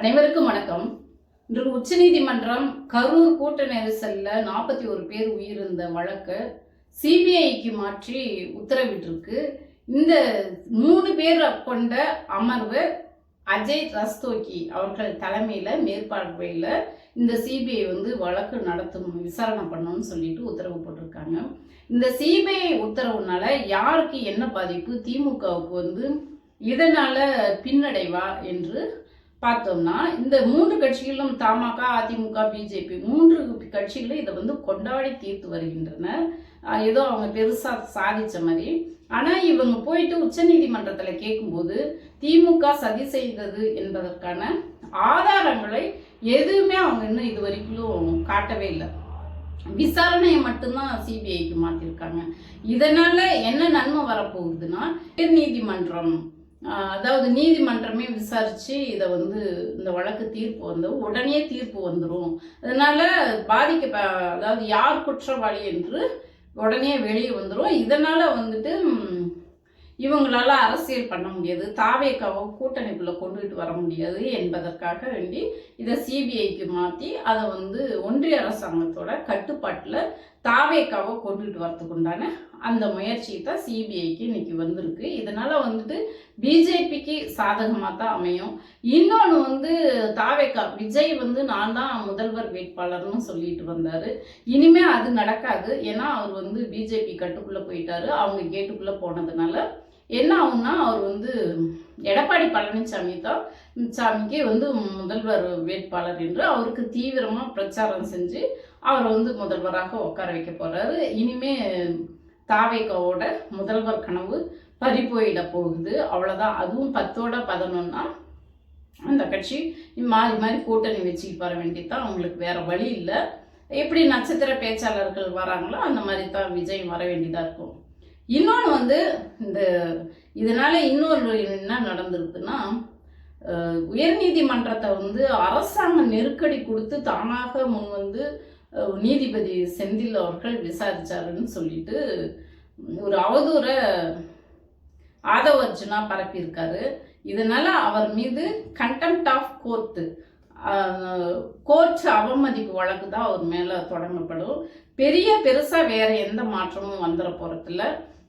அனைவருக்கும் வணக்கம். இன்று உச்சநீதிமன்றம் கரூர் கூட்ட நெரிசலில் நாற்பத்தி ஒரு பேர் உயிரிழந்த வழக்கை சிபிஐக்கு மாற்றி உத்தரவிட்டிருக்கு. இந்த மூணு பேர் கொண்ட அமர்வு அஜய் ரஸ்தோகி அவர்கள் தலைமையில் மேற்பார்வையில் இந்த சிபிஐ வந்து வழக்கு நடத்தும் விசாரணை பண்ணணும்னு சொல்லிட்டு உத்தரவு போட்டிருக்காங்க. இந்த சிபிஐ உத்தரவுனால யாருக்கு என்ன பாதிப்பு? திமுகவுக்கு வந்து இதனால பின்னடைவா என்று பார்த்தோம்னா இந்த மூன்று கட்சிகளும் தமாக அதிமுக பிஜேபி மூன்று கட்சிகளும் இதை வந்து கொண்டாடி தீர்த்து வருகின்றனர். ஏதோ அவங்க பெருசா சாதிச்ச மாதிரி. ஆனா இவங்க போயிட்டு உச்சநீதிமன்றத்துல கேட்கும்போது திமுக சதி செய்தது என்பதற்கான ஆதாரங்களை எதுவுமே அவங்க இன்னும் இது வரைக்கும் காட்டவே இல்லை. விசாரணையை மட்டும்தான் சிபிஐக்கு மாத்திருக்காங்க. இதனால என்ன நன்மை வரப்போகுதுன்னா உயர் நீதிமன்றம் அதாவது நீதிமன்றமே விசாரித்து இதை வந்து இந்த வழக்கு தீர்ப்பு வந்து உடனே தீர்ப்பு வந்துடும் அதனால் பாதிக்க அதாவது யார் குற்றவாளி என்று உடனே வெளியே வந்துடும் இதனால் வந்துட்டு இவங்களால் இவங்களால அரசியல் பண்ண முடியாது. தாவேக்காவை கூட்டணிக்குள்ளே கொண்டுகிட்டு வர முடியாது என்பதற்காக வேண்டி இதை சிபிஐக்கு மாற்றி அதை வந்து ஒன்றிய அரசாங்கத்தோட கட்டுப்பாட்டில் தாவேக்காவை கொண்டுகிட்டு வரத்துக்கு உண்டான அந்த முயற்சி தான் சிபிஐக்கு இன்னைக்கு வந்திருக்கு. இதனால் வந்துட்டு பிஜேபிக்கு சாதகமாக தான் அமையும். இன்னொன்று வந்து தாவேக்கா விஜய் வந்து நான் தான் முதல்வர் வேட்பாளர்னு சொல்லிட்டு வந்தார். இனிமேல் அது நடக்காது. ஏன்னா அவர் வந்து பிஜேபி கட்டுக்குள்ளே போயிட்டாரு. அவங்க கேட்டுக்குள்ளே போனதுனால என்ன ஆகும்னா அவர் வந்து எடப்பாடி பழனிசாமி தான் சாமிக்கு வந்து முதல்வர் வேட்பாளர் என்று அவருக்கு தீவிரமாக பிரச்சாரம் செஞ்சு அவரை வந்து முதல்வராக உட்கார வைக்க போகிறாரு இனிமே தாவேக்காவோட முதல்வர் கனவு பறி போயிட போகுது. அவ்வளோதான் அதுவும் பத்தோட பதினொன்னா அந்த கட்சி மாறி மாறி கூட்டணி வச்சுக்கிட்டு வர வேண்டியதுதான். அவங்களுக்கு வேற வழி இல்லை. எப்படி நட்சத்திர பேச்சாளர்கள் வராங்களோ அந்த மாதிரி தான் விஜய் வர வேண்டியதாக இருக்கும். இன்னொன்று வந்து இந்த இதனால் இன்னொரு என்ன நடந்திருக்குன்னா உயர்நீதிமன்றத்தை வந்து அரசாங்கம் நெருக்கடி கொடுத்து தானாக முன் வந்து நீதிபதி செந்தில் அவர்கள் விசாரிச்சாருன்னு சொல்லிட்டு ஒரு அவதூறை ஆதவ அர்ஜுனா பரப்பியிருக்காரு. இதனால் அவர் மீது கண்டெம்ட் ஆஃப் கோர்ட்டு கோர்ட் அவமதிப்பு வழக்கு தான் அவர் மேலே தொடங்கப்படும். பெரிய பெருசாக வேறு எந்த மாற்றமும் வந்துட போகிறதில்ல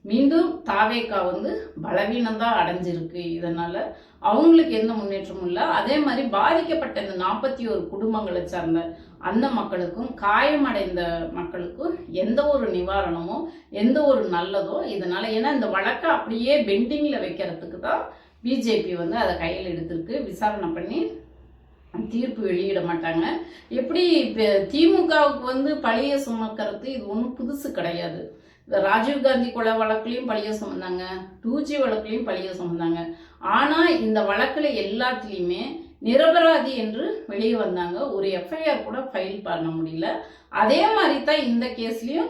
மீண்டும் தாவேக்கா வந்து பலவீனம்தான் அடைஞ்சிருக்கு. இதனால் அவங்களுக்கு எந்த முன்னேற்றமும் இல்லை. அதே மாதிரி பாதிக்கப்பட்ட இந்த நாற்பத்தி ஒரு குடும்பங்களை சார்ந்த அந்த மக்களுக்கும் காயமடைந்த மக்களுக்கும் எந்த ஒரு நிவாரணமோ எந்த ஒரு நல்லதோ இதனால் ஏன்னா இந்த வழக்கை அப்படியே பெண்டிங்கில் வைக்கிறதுக்கு தான் பிஜேபி வந்து அதை கையில் எடுத்திருக்கு. விசாரணை பண்ணி தீர்ப்பு வெளியிட மாட்டாங்க. எப்படி இப்போ திமுகவுக்கு வந்து பழைய சுமக்கிறது இது ஒன்றும் புதுசு கிடையாது. இந்த ராஜீவ்காந்தி கொலை வழக்குலையும் பழிய சுமந்தாங்க டூஜி வழக்குலையும் பழிய சுமந்தாங்க. ஆனால் இந்த வழக்கில் எல்லாத்துலேயுமே நிரபராதி என்று வெளியே வந்தாங்க. ஒரு எஃப்ஐஆர் கூட ஃபைல் பண்ண முடியல. அதே மாதிரி தான் இந்த கேஸ்லேயும்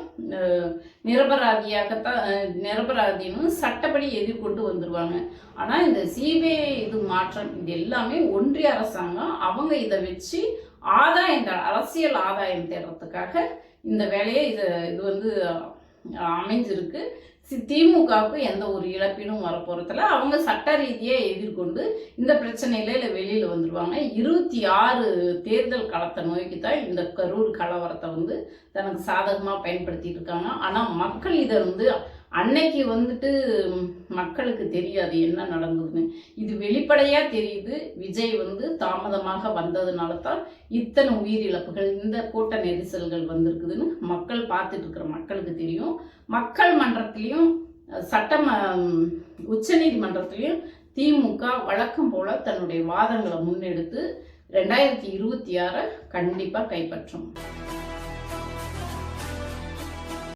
நிரபராதியாகத்தான் நிரபராதின்னு சட்டப்படி எதிர்கொண்டு வந்துடுவாங்க ஆனால் இந்த சிபிஐ இது மாற்றம் இது எல்லாமே ஒன்றிய அரசாங்கம் அவங்க இதை வச்சு ஆதாயம் தே- அரசியல் ஆதாயம் தேடுறதுக்காக இந்த வேலையை இது இது வந்து அமைஞ்சிருக்கு. சி- திமுகவுக்கு எந்த ஒரு இழப்பீடும் வரப்போகிறதில்ல அவங்க சட்ட ரீதியாக எதிர்கொண்டு இந்த பிரச்சனையில இல்லை வெளியில் வந்துடுவாங்க இருபத்தி ஆறு தேர்தல் களத்தை நோக்கி தான் இந்த கரூர் கலவரத்தை வந்து தனக்கு சாதகமாக பயன்படுத்திட்டு இருக்காங்க. ஆனால் மக்கள் இதை வந்து அன்னைக்கு வந்துட்டு மக்களுக்கு தெரியாது என்ன நடந்ததுன்னு. இது வெளிப்படையாக தெரியுது. விஜய் வந்து தாமதமாக வந்ததுனால தான் இத்தனை உயிரிழப்புகள் இந்த கூட்ட நெரிசல்கள் வந்திருக்குதுன்னு மக்கள் பார்த்துட்டு இருக்கிற மக்களுக்கு தெரியும். மக்கள் மன்றத்திலையும் சட்டம் உச்சநீதிமன்றத்திலையும் திமுக வழக்கம் போல தன்னுடைய வாதங்களை முன்னெடுத்து ரெண்டாயிரத்தி இருபத்தி ஆறை கண்டிப்பாக கைப்பற்றும்.